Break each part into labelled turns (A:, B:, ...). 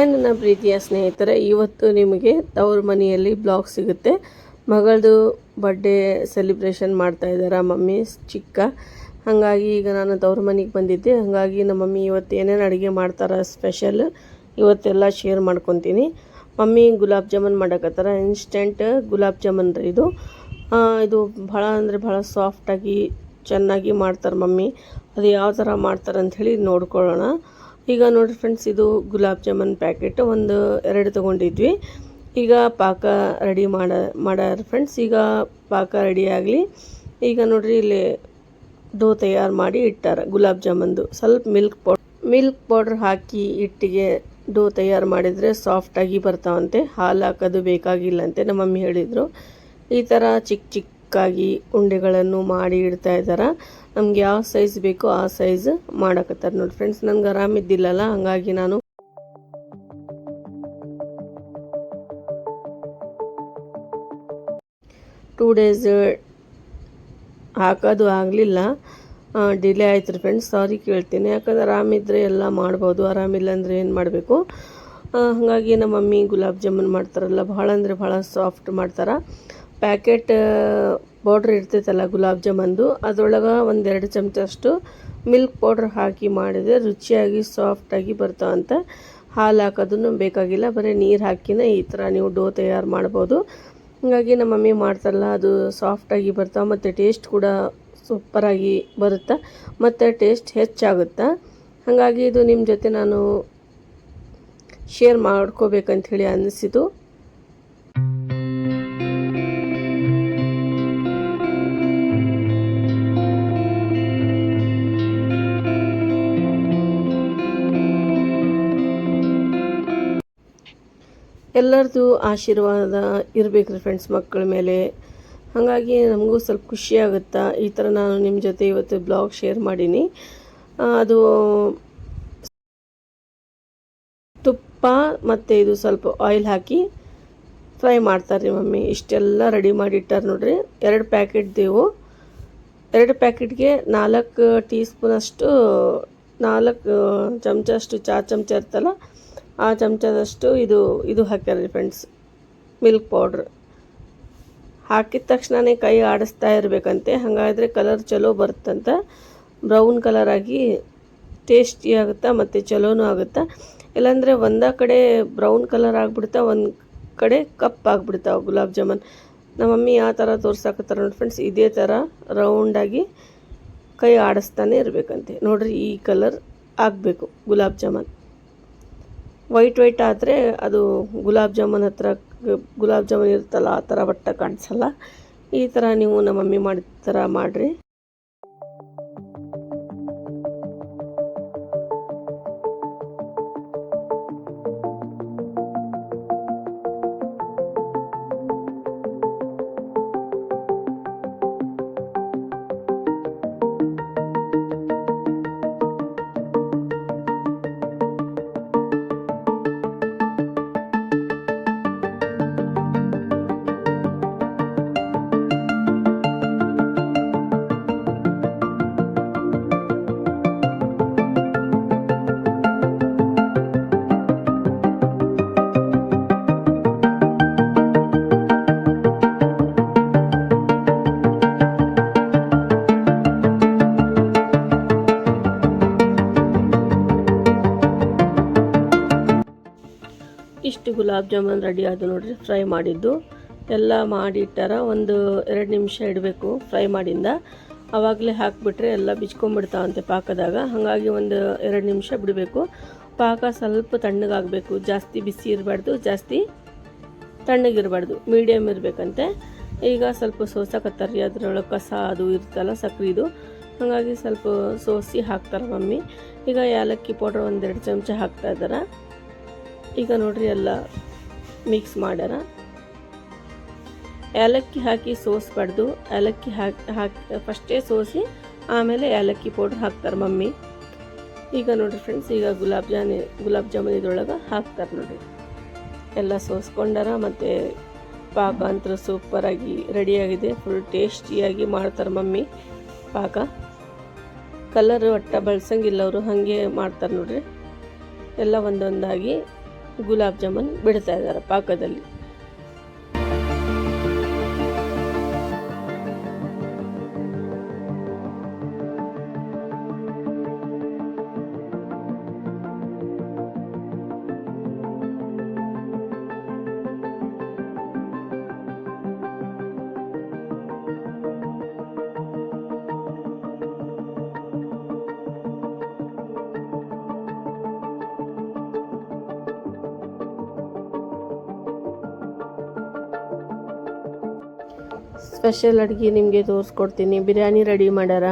A: ನನ್ನ ಪ್ರೀತಿಯ ಸ್ನೇಹಿತರೆ, ಇವತ್ತು ನಿಮಗೆ ತವ್ರ ಮನೆಯಲ್ಲಿ ಬ್ಲಾಗ್ ಸಿಗುತ್ತೆ. ಮಗಳದು ಬರ್ಡೇ ಸೆಲಿಬ್ರೇಷನ್ ಮಾಡ್ತಾ ಇದ್ದಾರೆ, ಮಮ್ಮಿ ಚಿಕ್ಕ. ಹಾಗಾಗಿ ಈಗ ನಾನು ತವ್ರ ಮನೆಗೆ ಬಂದಿದ್ದೆ. ಹಾಗಾಗಿ ನಮ್ಮ ಮಮ್ಮಿ ಇವತ್ತು ಏನೇನು ಅಡುಗೆ ಮಾಡ್ತಾರೆ ಸ್ಪೆಷಲ್ ಇವತ್ತೆಲ್ಲ ಶೇರ್ ಮಾಡ್ಕೊತೀನಿ. ಮಮ್ಮಿ ಗುಲಾಬ್ ಜಾಮೂನ್ ಮಾಡಕತ್ತಾರ ಇನ್ಸ್ಟೆಂಟ್ ಗುಲಾಬ್ ಜಾಮೂನ್ ರೀ ಇದು. ಇದು ಭಾಳ ಅಂದರೆ ಭಾಳ ಸಾಫ್ಟಾಗಿ ಚೆನ್ನಾಗಿ ಮಾಡ್ತಾರೆ ಮಮ್ಮಿ. ಅದು ಯಾವ ಥರ ಮಾಡ್ತಾರೆ ಅಂಥೇಳಿ ನೋಡ್ಕೊಳ್ಳೋಣ. ಈಗ ನೋಡಿ ಫ್ರೆಂಡ್ಸ್ ಇದು ಗುಲಾಬ್ ಜಾಮೂನ್ ಪ್ಯಾಕೆಟ್ ಒಂದು ಎರಡು ತೊಗೊಂಡಿದ್ವಿ. ಈಗ ಪಾಕ ರೆಡಿ ಮಾಡ ಮಾಡ್ಯಾರ ಫ್ರೆಂಡ್ಸ್ ಈಗ ಪಾಕ ರೆಡಿ ಆಗಲಿ. ಈಗ ನೋಡ್ರಿ ಇಲ್ಲಿ ಡೋ ತಯಾರು ಮಾಡಿ ಇಟ್ಟಾರ ಗುಲಾಬ್ ಜಾಮೂನ್ದು. ಸ್ವಲ್ಪ ಮಿಲ್ಕ್ ಪೌಡ್ ಮಿಲ್ಕ್ ಪೌಡ್ರ್ ಹಾಕಿ ಹಿಟ್ಟಿಗೆ ಡೋ ತಯಾರು ಮಾಡಿದರೆ ಸಾಫ್ಟಾಗಿ ಬರ್ತಾವಂತೆ. ಹಾಲು ಹಾಕೋದು ಬೇಕಾಗಿಲ್ಲಂತೆ ನಮ್ಮ ಮಮ್ಮಿ ಹೇಳಿದರು. ಈ ಥರ ಚಿಕ್ಕ ಚಿಕ್ಕ ಚಿಕ್ಕಾಗಿ ಉಂಡೆಗಳನ್ನು ಮಾಡಿ ಇಡ್ತಾ ಇದ್ದಾರೆ? ನಮ್ಗೆ ಯಾವ ಸೈಜ್ ಬೇಕೋ ಆ ಸೈಜ್ ಮಾಡಕತ್ತಾರೆ ನೋಡಿ ಫ್ರೆಂಡ್ಸ್ ನನಗೆ ಆರಾಮಿದ್ದಿಲ್ಲಲ್ಲ ಹಾಗಾಗಿ ನಾನು ಟೂ ಡೇಸ್ ಹಾಕೋದು ಆಗಲಿಲ್ಲ. ಡಿಲೇ ಆಯ್ತು ರೀ ಫ್ರೆಂಡ್ಸ್ ಸಾರಿ ಕೇಳ್ತೀನಿ. ಯಾಕಂದ್ರೆ ಆರಾಮಿದ್ರೆ ಎಲ್ಲ ಮಾಡ್ಬೋದು. ಆರಾಮಿಲ್ಲ ಅಂದರೆ ಏನು ಮಾಡಬೇಕು? ಹಾಗಾಗಿ ನಮ್ಮ ಮಮ್ಮಿ ಗುಲಾಬ್ ಜಾಮೂನ್ ಮಾಡ್ತಾರಲ್ಲ ಭಾಳ ಅಂದರೆ ಭಾಳ ಸಾಫ್ಟ್ ಮಾಡ್ತಾರೆ? ಪ್ಯಾಕೆಟ್ ಪೌಡ್ರ್ ಇರ್ತೈತಲ್ಲ ಗುಲಾಬ್ ಜಾಮೂನ್ದು ಅದ್ರೊಳಗೆ ಒಂದೆರಡು ಚಮಚಷ್ಟು ಮಿಲ್ಕ್ ಪೌಡ್ರ್ ಹಾಕಿ ಮಾಡಿದರೆ ರುಚಿಯಾಗಿ ಸಾಫ್ಟಾಗಿ ಬರ್ತಾವಂತ ಹಾಲು ಹಾಕೋದನ್ನು ಬೇಕಾಗಿಲ್ಲ. ಬರೀ ನೀರು ಹಾಕಿನೇ ಈ ಥರ ನೀವು ಡೋ ತಯಾರು ಮಾಡ್ಬೋದು. ಹಾಗಾಗಿ ನಮ್ಮ ಮಮ್ಮಿ ಮಾಡ್ತಾರಲ್ಲ, ಅದು ಸಾಫ್ಟಾಗಿ ಬರ್ತಾವೆ ಮತ್ತು ಟೇಸ್ಟ್ ಕೂಡ ಸೂಪರಾಗಿ ಬರುತ್ತೆ ಮತ್ತು ಟೇಸ್ಟ್ ಹೆಚ್ಚಾಗುತ್ತೆ? ಹಾಗಾಗಿ ಇದು ನಿಮ್ಮ ಜೊತೆ ನಾನು ಶೇರ್ ಮಾಡ್ಕೋಬೇಕಂತ ಹೇಳಿ ಅನ್ನಿಸಿತು ಎಲ್ಲರದು ಆಶೀರ್ವಾದ ಇರಬೇಕು ರೀ ಫ್ರೆಂಡ್ಸ್ ಮಕ್ಕಳ ಮೇಲೆ. ಹಾಗಾಗಿ ನಮಗೂ ಸ್ವಲ್ಪ ಖುಷಿ ಆಗುತ್ತಾ? ಈ ಥರ ನಾನು ನಿಮ್ಮ ಜೊತೆ ಇವತ್ತು ಬ್ಲಾಗ್ ಶೇರ್ ಮಾಡೀನಿ. ಅದು ತುಪ್ಪ ಮತ್ತು ಇದು ಸ್ವಲ್ಪ ಆಯಿಲ್ ಹಾಕಿ ಫ್ರೈ ಮಾಡ್ತಾರೆ ರೀ ಮಮ್ಮಿ. ಇಷ್ಟೆಲ್ಲ ರೆಡಿ ಮಾಡಿ ಇಟ್ಟಾರೆ ನೋಡ್ರಿ. ಎರಡು ಪ್ಯಾಕೆಟ್ ದೇವು. ಎರಡು ಪ್ಯಾಕೆಟ್ಗೆ ನಾಲ್ಕು ಟೀ ಸ್ಪೂನಷ್ಟು ನಾಲ್ಕು ಚಮಚ ಅಷ್ಟು ಚಾ ಚಮಚ ಇರ್ತಲ್ಲ ಆ ಚಮಚದಷ್ಟು ಇದು ಇದು ಹಾಕ್ಯಾರಿ ಫ್ರೆಂಡ್ಸ್ ಮಿಲ್ಕ್ ಪೌಡ್ರ್ ಹಾಕಿದ ತಕ್ಷಣನೇ ಕೈ ಆಡಿಸ್ತಾ ಇರಬೇಕಂತೆ. ಹಾಗಾದರೆ ಕಲರ್ ಚಲೋ ಬರುತ್ತಂತ. ಬ್ರೌನ್ ಕಲರ್ ಆಗಿ ಟೇಸ್ಟಿ ಆಗುತ್ತಾ ಮತ್ತು ಚಲೋನೂ ಆಗುತ್ತಾ? ಇಲ್ಲಾಂದರೆ ಒಂದೇ ಕಡೆ ಬ್ರೌನ್ ಕಲರ್ ಆಗಿಬಿಡ್ತಾ, ಒಂದು ಕಡೆ ಕಪ್ ಆಗಿಬಿಡ್ತಾವೆ ಗುಲಾಬ್ ಜಾಮೂನ್. ನಮ್ಮ ಮಮ್ಮಿ ಯಾವ ಥರ ತೋರ್ಸಾಕತ್ತಾರ ನೋಡಿ ಫ್ರೆಂಡ್ಸ್ ಇದೇ ಥರ ರೌಂಡಾಗಿ ಕೈ ಆಡಿಸ್ತಾನೆ ಇರಬೇಕಂತೆ. ನೋಡ್ರಿ ಈ ಕಲರ್ ಆಗಬೇಕು ಗುಲಾಬ್ ಜಾಮೂನ್. ವೈಟ್ ವೈಟ್ ಆದರೆ ಅದು ಗುಲಾಬ್ ಜಾಮೂನ್ ಹತ್ರ ಗುಲಾಬ್ ಜಾಮೂನ್ ಇರುತ್ತಲ್ಲ ಆ ಥರ ಬಟ್ಟೆ ಕಾಣಿಸಲ್ಲ. ಈ ಥರ ನೀವು ನಮ್ಮ ಮಮ್ಮಿ ಮಾಡಿದ ಥರ ಮಾಡಿರಿ. ಇಷ್ಟು ಗುಲಾಬ್ ಜಾಮೂನ್ ರೆಡಿ ಆದ ನೋಡಿರಿ ಫ್ರೈ ಮಾಡಿದ್ದು. ಎಲ್ಲ ಮಾಡಿಟ್ಟಾರ ಒಂದು ಎರಡು ನಿಮಿಷ ಇಡಬೇಕು ಫ್ರೈ ಮಾಡಿಂದ. ಆವಾಗಲೇ ಹಾಕಿಬಿಟ್ರೆ ಎಲ್ಲ ಬಿಚ್ಕೊಂಡ್ಬಿಡ್ತಾವಂತೆ ಪಾಕದಾಗ. ಹಾಗಾಗಿ ಒಂದು ಎರಡು ನಿಮಿಷ ಬಿಡಬೇಕು. ಪಾಕ ಸ್ವಲ್ಪ ತಣ್ಣಗಾಗಬೇಕು, ಜಾಸ್ತಿ ಬಿಸಿ ಇರಬಾರ್ದು, ಜಾಸ್ತಿ ತಣ್ಣಗಿರಬಾರ್ದು ಮೀಡಿಯಮ್ ಇರಬೇಕಂತೆ. ಈಗ ಸ್ವಲ್ಪ ಸೋಸಕತ್ತಾರ್ರಿ ಅದರೊಳಗೆ ಕಸ ಅದು ಇರ್ತಲ್ಲ ಸಕ್ರಿದು ಹಾಗಾಗಿ ಸ್ವಲ್ಪ ಸೋಸಿ ಹಾಕ್ತಾರೆ ಮಮ್ಮಿ. ಈಗ ಏಲಕ್ಕಿ ಪೌಡ್ರ್ ಒಂದೆರಡು ಚಮಚ ಹಾಕ್ತಾ ಇದ್ದಾರೆ ಈಗ ನೋಡ್ರಿ ಎಲ್ಲ ಮಿಕ್ಸ್ ಮಾಡ್ಯಾರ ಏಲಕ್ಕಿ ಹಾಕಿ ಸೋಸ್ಬಾರ್ದು ಏಲಕ್ಕಿ ಹಾಕಿ ಹಾಕಿ ಫಸ್ಟೇ ಸೋಸಿ, ಆಮೇಲೆ ಏಲಕ್ಕಿ ಪೌಡ್ರ್ ಹಾಕ್ತಾರೆ ಮಮ್ಮಿ. ಈಗ ನೋಡ್ರಿ ಫ್ರೆಂಡ್ಸ್ ಈಗ ಗುಲಾಬ್ ಜಾಮ್ ಗುಲಾಬ್ ಜಾಮೂನ್ ಇದ್ರೊಳಗೆ ಹಾಕ್ತಾರೆ ನೋಡ್ರಿ. ಎಲ್ಲ ಸೋಸ್ಕೊಂಡಾರ ಮತ್ತು ಪಾಕ ಅಂತೂ ಸೂಪರಾಗಿ ರೆಡಿಯಾಗಿದೆ ಫುಲ್ ಟೇಸ್ಟಿಯಾಗಿ ಮಾಡ್ತಾರೆ ಮಮ್ಮಿ ಪಾಕ. ಕಲರ್ ಒಟ್ಟ ಬಳಸಂಗಿಲ್ಲ ಅವರು, ಹಾಗೆ ಮಾಡ್ತಾರೆ ನೋಡ್ರಿ. ಎಲ್ಲ ಒಂದೊಂದಾಗಿ ಗುಲಾಬ್ ಜಾಮೂನ್ ಬಿಡ್ತಾ ಇದ್ದಾರೆ ಪಾಕದಲ್ಲಿ. ಸ್ಪೆಷಲ್ ಅಡುಗೆ ನಿಮಗೆ ತೋರಿಸ್ಕೊಡ್ತೀನಿ. ಬಿರಿಯಾನಿ ರೆಡಿ ಮಾಡ್ಯಾರ.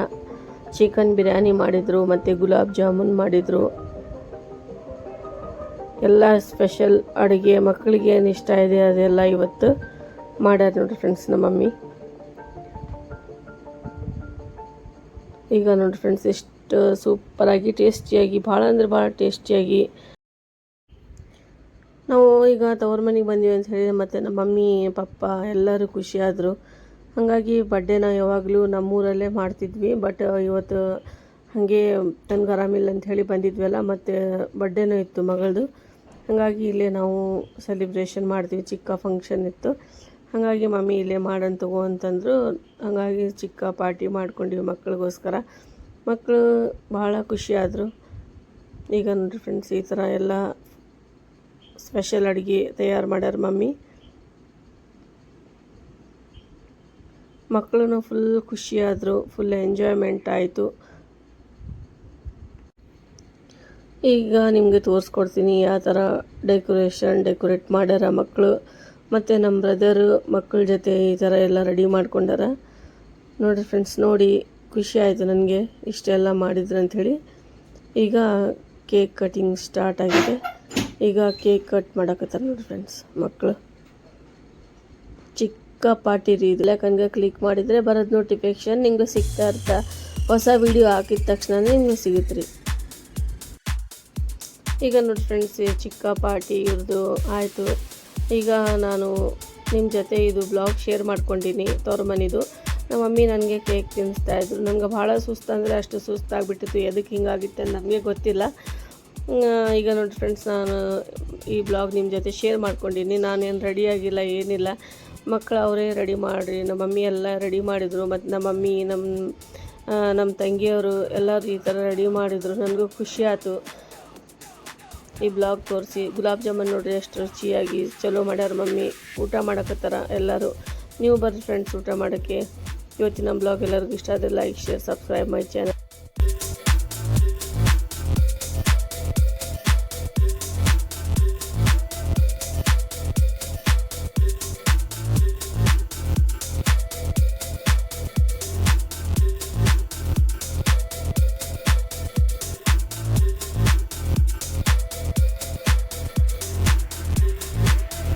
A: ಚಿಕನ್ ಬಿರಿಯಾನಿ ಮಾಡಿದರು, ಮತ್ತು ಗುಲಾಬ್ ಜಾಮೂನ್ ಮಾಡಿದರು. ಎಲ್ಲ ಸ್ಪೆಷಲ್ ಅಡುಗೆ. ಮಕ್ಕಳಿಗೆ ಏನು ಇಷ್ಟ ಇದೆ ಅದೆಲ್ಲ ಇವತ್ತು ಮಾಡ್ಯಾರ ನೋಡ್ರಿ ಫ್ರೆಂಡ್ಸ್ ನಮ್ಮ ಮಮ್ಮಿ. ಈಗ ನೋಡ್ರಿ ಫ್ರೆಂಡ್ಸ್ ಎಷ್ಟು ಸೂಪರಾಗಿ ಟೇಸ್ಟಿಯಾಗಿ ಭಾಳ ಅಂದ್ರೆ ಭಾಳ ಟೇಸ್ಟಿಯಾಗಿ ನಾವು ಈಗ ತವ್ರ ಮನೆಗೆ ಬಂದೀವಿ ಅಂತ ಹೇಳಿ ಮತ್ತು ನಮ್ಮ ಮಮ್ಮಿ, ಪಪ್ಪ ಎಲ್ಲರೂ ಖುಷಿಯಾದರು. ಹಾಗಾಗಿ ಬಡ್ಡೇನ ಯಾವಾಗಲೂ ನಮ್ಮೂರಲ್ಲೇ ಮಾಡ್ತಿದ್ವಿ ಬಟ್ ಇವತ್ತು ಹಾಗೆ ತನ್ಗೆ ಆರಾಮಿಲ್ಲ ಅಂತ ಹೇಳಿ ಬಂದಿದ್ವಲ್ಲ, ಮತ್ತು ಬಡ್ಡೇನೂ ಇತ್ತು ಮಗಳದು. ಹಾಗಾಗಿ ಇಲ್ಲೇ ನಾವು ಸೆಲೆಬ್ರೇಷನ್ ಮಾಡ್ತೀವಿ, ಚಿಕ್ಕ ಫಂಕ್ಷನ್ ಇತ್ತು. ಹಾಗಾಗಿ ಮಮ್ಮಿ ಇಲ್ಲೇ ಮಾಡೋಣ ತಗೋ ಅಂತಂದರು, ಹಾಗಾಗಿ ಚಿಕ್ಕ ಪಾರ್ಟಿ ಮಾಡ್ಕೊಂಡಿವಿ ಮಕ್ಕಳಿಗೋಸ್ಕರ. ಮಕ್ಕಳು ಭಾಳ ಖುಷಿಯಾದರು ಈಗ ನೋಡಿರಿ ಫ್ರೆಂಡ್ಸ್ ಈ ಥರ ಎಲ್ಲ ಸ್ಪೆಷಲ್ ಅಡುಗೆ ತಯಾರು ಮಾಡ್ಯಾರ ಮಮ್ಮಿ. ಮಕ್ಕಳು ಫುಲ್ ಖುಷಿಯಾದರು ಫುಲ್ ಎಂಜಾಯ್ಮೆಂಟ್ ಆಯಿತು. ಈಗ ನಿಮಗೆ ತೋರಿಸ್ಕೊಡ್ತೀನಿ ಯಾವ ಥರ ಡೆಕೋರೇಷನ್ ಡೆಕೋರೇಟ್ ಮಾಡ್ಯಾರ ಮಕ್ಕಳು ಮತ್ತು ನಮ್ಮ ಬ್ರದರು ಮಕ್ಕಳ ಜೊತೆ ಈ ಥರ ಎಲ್ಲ ರೆಡಿ ಮಾಡ್ಕೊಂಡಾರ. ನೋಡಿರಿ ಫ್ರೆಂಡ್ಸ್ ನೋಡಿ ಖುಷಿ ಆಯಿತು ನನಗೆ ಇಷ್ಟೆಲ್ಲ ಮಾಡಿದ್ರು ಅಂಥೇಳಿ ಈಗ ಕೇಕ್ ಕಟಿಂಗ್ ಸ್ಟಾರ್ಟ್ ಆಗಿದೆ. ಈಗ ಕೇಕ್ ಕಟ್ ಮಾಡಕತ್ತಾರ ನೋಡಿ ಫ್ರೆಂಡ್ಸ್ ಮಕ್ಕಳು ಚಿಕ್ಕ ಪಾರ್ಟಿ ರೀ ಇದು ಯಾಕಂದ್ರೆ ಕ್ಲಿಕ್ ಮಾಡಿದರೆ ಬರೋದು ನೋಟಿಫಿಕೇಶನ್ ನಿಮಗೆ ಸಿಗ್ತಾ ಇರ್ತಾ. ಹೊಸ ವಿಡಿಯೋ ಹಾಕಿದ ತಕ್ಷಣ ನಿಮಗೆ ಸಿಗುತ್ತೆ ರೀ ಈಗ ನೋಡಿ ಫ್ರೆಂಡ್ಸ್ ಚಿಕ್ಕ ಪಾರ್ಟಿ ಇವ್ರದ್ದು ಆಯಿತು. ಈಗ ನಾನು ನಿಮ್ಮ ಜೊತೆ ಇದು ಬ್ಲಾಗ್ ಶೇರ್ ಮಾಡ್ಕೊಂಡಿನಿ ತವ್ರ ಮನಿದು. ನಮ್ಮ ಮಮ್ಮಿ ನನಗೆ ಕೇಕ್ ತಿನ್ನಿಸ್ತಾ ಇದ್ರು. ನನಗೆ ಭಾಳ ಸುಸ್ತಂದರೆ ಅಷ್ಟು ಸುಸ್ತಾಗಿಬಿಟ್ಟಿತ್ತು ಎದಕ್ಕೆ ಹಿಂಗಾಗಿತ್ತು ಅಂತ ನಮಗೆ ಗೊತ್ತಿಲ್ಲ. ಈಗ ನೋಡಿ ಫ್ರೆಂಡ್ಸ್ ನಾನು ಈ ಬ್ಲಾಗ್ ನಿಮ್ಮ ಜೊತೆ ಶೇರ್ ಮಾಡ್ಕೊಂಡಿನಿ. ನಾನೇನು ರೆಡಿಯಾಗಿಲ್ಲ ಏನಿಲ್ಲ. ಮಕ್ಕಳು ಅವರೇ ರೆಡಿ ಮಾಡಿರಿ, ನಮ್ಮ ಮಮ್ಮಿ ಎಲ್ಲ ರೆಡಿ ಮಾಡಿದರು, ಮತ್ತು ನಮ್ಮ ಮಮ್ಮಿ ನಮ್ಮ ನಮ್ಮ ತಂಗಿಯವರು ಎಲ್ಲರೂ ಈ ಥರ ರೆಡಿ ಮಾಡಿದರು, ನನಗೂ ಖುಷಿ ಆಯಿತು. ಈ ಬ್ಲಾಗ್ ತೋರಿಸಿ, ಗುಲಾಬ್ ಜಾಮೂನ್ ನೋಡಿರಿ ಎಷ್ಟು ರುಚಿಯಾಗಿ ಚಲೋ ಮಾಡ್ಯಾರ ಮಮ್ಮಿ, ಊಟ ಮಾಡಕತ್ತಾರ ಎಲ್ಲರೂ. ನೀವು ಬರ್ರಿ ಫ್ರೆಂಡ್ಸ್ ಊಟ ಮಾಡೋಕ್ಕೆ. ಇವತ್ತಿನ ಬ್ಲಾಗ್ ಎಲ್ಲರಿಗೂ ಇಷ್ಟ ಆದರೆ like share subscribe my channel